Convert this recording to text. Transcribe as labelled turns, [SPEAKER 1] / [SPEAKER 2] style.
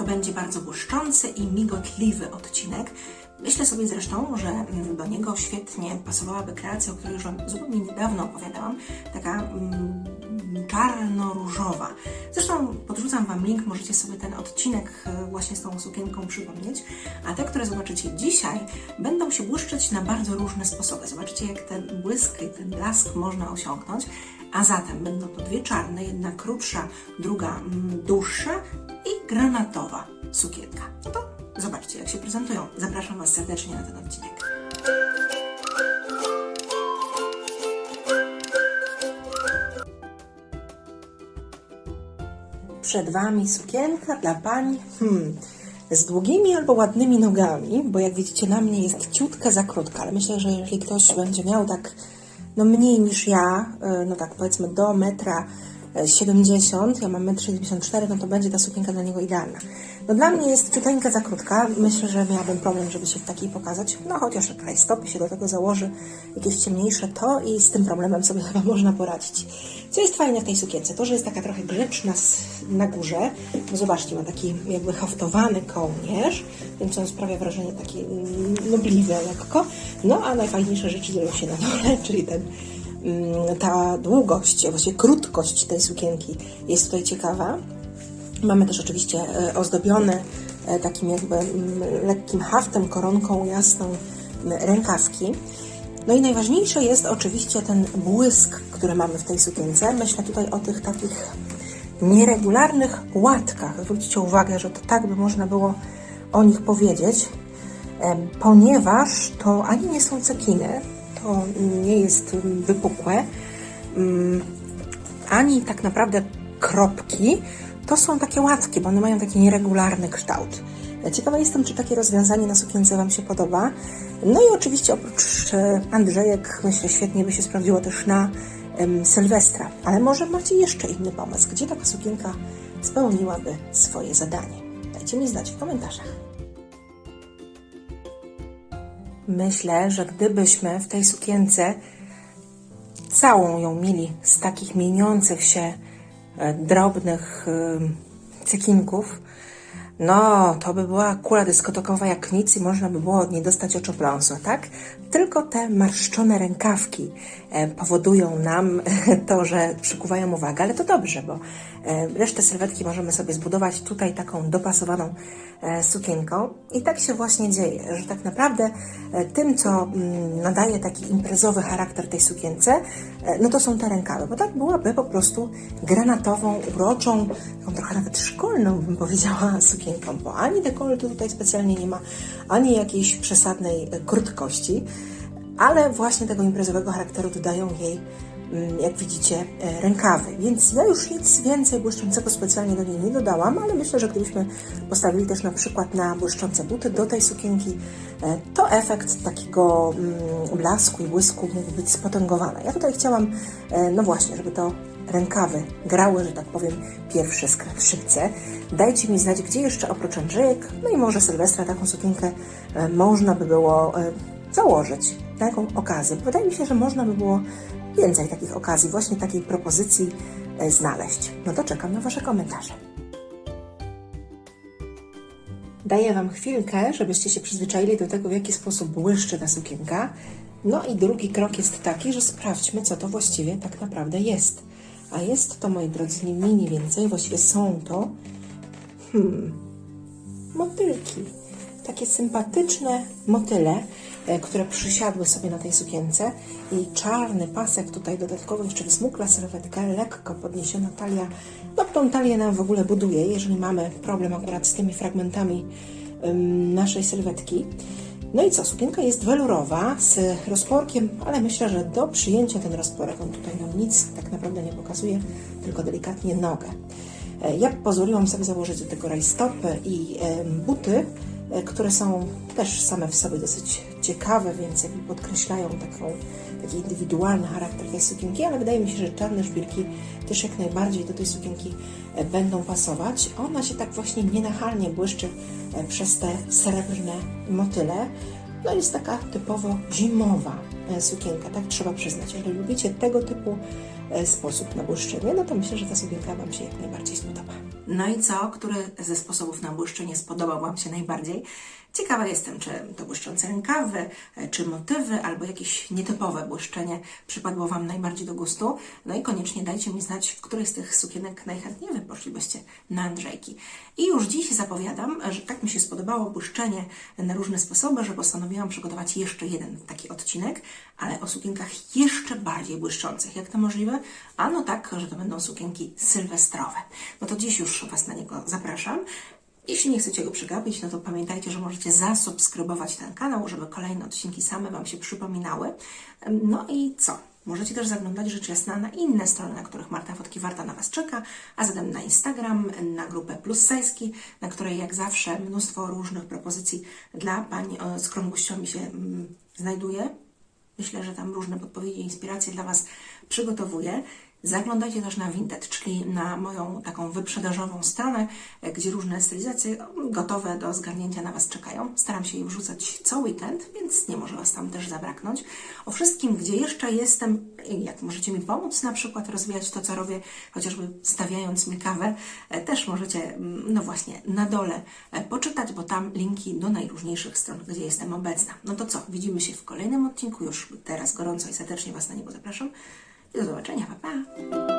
[SPEAKER 1] To będzie bardzo błyszczący i migotliwy odcinek. Myślę sobie zresztą, że do niego świetnie pasowałaby kreacja, o której już zupełnie niedawno opowiadałam, taka mm, czarno-różowa. Zresztą podrzucam Wam link, możecie sobie ten odcinek e, właśnie z tą sukienką przypomnieć, a te, które zobaczycie dzisiaj, będą się błyszczeć na bardzo różne sposoby. Zobaczycie, jak ten błysk i ten blask można osiągnąć. A zatem będą to dwie czarne, jedna krótsza, druga mm, dłuższa i granatowa sukienka. No to zobaczcie, jak się prezentują. Zapraszam Was serdecznie na ten odcinek. Przed Wami sukienka dla pań hmm, z długimi albo ładnymi nogami, bo jak widzicie na mnie jest ciutka za krótka, ale myślę, że jeżeli ktoś będzie miał tak no mniej niż ja, y, no tak powiedzmy do metra 70, ja mam 1,74 m, no to będzie ta sukienka dla niego idealna. No dla mnie jest ciuteńka za krótka, myślę, że miałabym problem, żeby się w takiej pokazać, no chociaż jak rajstopy się do tego założy, jakieś ciemniejsze, to i z tym problemem sobie chyba można poradzić. Co jest fajne w tej sukience? To, że jest taka trochę grzeczna na górze, bo zobaczcie, ma taki jakby haftowany kołnierz, więc on sprawia wrażenie takie mm, nobliwe lekko, no a najfajniejsze rzeczy dzieją się na dole, czyli ten ta długość, właściwie krótkość tej sukienki jest tutaj ciekawa. Mamy też oczywiście e, ozdobione e, takim jakby mm, lekkim haftem, koronką jasną m, rękawki. No i najważniejsze jest oczywiście ten błysk, który mamy w tej sukience. Myślę tutaj o tych takich nieregularnych łatkach. Zwróćcie uwagę, że to tak by można było o nich powiedzieć, ponieważ to ani nie są cekiny, to nie jest wypukłe, mm, ani tak naprawdę kropki, to są takie łatki, bo one mają taki nieregularny kształt. Ciekawa jestem, czy takie rozwiązanie na sukience Wam się podoba. No i oczywiście oprócz e, Andrzejek, myślę, świetnie by się sprawdziło też na em, Sylwestra. Ale może macie jeszcze inny pomysł, gdzie taka sukienka spełniłaby swoje zadanie. Dajcie mi znać w komentarzach. Myślę, że gdybyśmy w tej sukience całą ją mieli z takich mieniących się e, drobnych e, cekinków, no to by była kula dyskotekowa jak nic i można by było od niej dostać oczopląsu, tak? Tylko te marszczone rękawki e, powodują nam to, że przykuwają uwagę, ale to dobrze, bo e, resztę sylwetki możemy sobie zbudować tutaj taką dopasowaną e, sukienką i tak się właśnie dzieje, że tak naprawdę tym, co mm, nadaje taki imprezowy charakter tej sukience, no to są te rękawy, bo tak byłaby po prostu granatową, uroczą, taką trochę nawet szkolną, bym powiedziała, bo ani dekoltu tutaj specjalnie nie ma, ani jakiejś przesadnej e, krótkości, ale właśnie tego imprezowego charakteru dodają jej, mm, jak widzicie, e, rękawy. Więc ja już nic więcej błyszczącego specjalnie do niej nie dodałam, ale myślę, że gdybyśmy postawili też na przykład na błyszczące buty do tej sukienki, e, to efekt takiego mm, blasku i błysku mógł być spotęgowany. Ja tutaj chciałam, no właśnie, żeby to rękawy grały, że tak powiem, pierwsze skrzypce. Dajcie mi znać, gdzie jeszcze oprócz Andrzejek, no i może Sylwestra taką sukienkę e, można by było e, założyć. Na jaką okazję? Wydaje mi się, że można by było więcej takich okazji, właśnie takiej propozycji e, znaleźć. No to czekam na Wasze komentarze. Daję Wam chwilkę, żebyście się przyzwyczaili do tego, w jaki sposób błyszczy ta sukienka. No i drugi krok jest taki, że sprawdźmy, co to właściwie tak naprawdę jest. A jest to, moi drodzy, nie mniej, nie więcej, właściwie są to hmm, motylki. Takie sympatyczne motyle, e, które przysiadły sobie na tej sukience i czarny pasek tutaj dodatkowo jeszcze wysmukla sylwetkę, lekko podniesiona talia. No tą talię nam w ogóle buduje, jeżeli mamy problem akurat z tymi fragmentami naszej sylwetki. No i co, sukienka jest welurowa z rozporkiem, ale myślę, że do przyjęcia ten rozporek, on tutaj nam nic tak naprawdę nie pokazuje, tylko delikatnie nogę. E, Ja pozwoliłam sobie założyć do tego rajstopy i buty, które są też same w sobie dosyć ciekawe, więc jakby podkreślają taką, taki indywidualny charakter tej sukienki, ale wydaje mi się, że czarne szpilki też jak najbardziej do tej sukienki e, będą pasować. Ona się tak właśnie nienachalnie błyszczy e, przez te srebrne motyle. No jest taka typowo zimowa e, sukienka, tak trzeba przyznać. Jeżeli lubicie tego typu e, sposób na błyszczenie, no to myślę, że ta sukienka Wam się jak najbardziej spodoba. No i co? Który ze sposobów na błyszczenie spodobał Wam się najbardziej? Ciekawa jestem, czy to błyszczące rękawy, e, czy motywy, albo jakieś nietypowe błyszczenie przypadło Wam najbardziej do gustu. No i koniecznie dajcie mi znać, w której z tych sukienek najchętniej Wy poszlibyście na Andrzejki. I już dziś zapowiadam, że tak mi się spodobało błyszczenie na różne sposoby, że postanowiłam przygotować jeszcze jeden taki odcinek, ale o sukienkach jeszcze bardziej błyszczących. Jak to możliwe? A no tak, że to będą sukienki sylwestrowe. No to dziś już Was na niego zapraszam. Jeśli nie chcecie go przegapić, no to pamiętajcie, że możecie zasubskrybować ten kanał, żeby kolejne odcinki same Wam się przypominały. No i co? Możecie też zaglądać rzecz jasna na inne strony, na których Marta Wodkiwarta na Was czeka, a zatem na Instagram, na grupę Plus Sajski, na której jak zawsze mnóstwo różnych propozycji dla Pań z krągłościami się mm, znajduje. Myślę, że tam różne podpowiedzi, inspiracje dla Was przygotowuję. Zaglądajcie też na Vinted, czyli na moją taką wyprzedażową stronę, gdzie różne stylizacje gotowe do zgarnięcia na Was czekają. Staram się je wrzucać co weekend, więc nie może Was tam też zabraknąć. O wszystkim, gdzie jeszcze jestem, jak możecie mi pomóc na przykład rozwijać to, co robię, chociażby stawiając mi kawę, też możecie, mm, no właśnie, na dole e, poczytać, bo tam linki do najróżniejszych stron, gdzie jestem obecna. No to co, widzimy się w kolejnym odcinku, już teraz gorąco i serdecznie Was na niego zapraszam. I do zobaczenia, pa pa!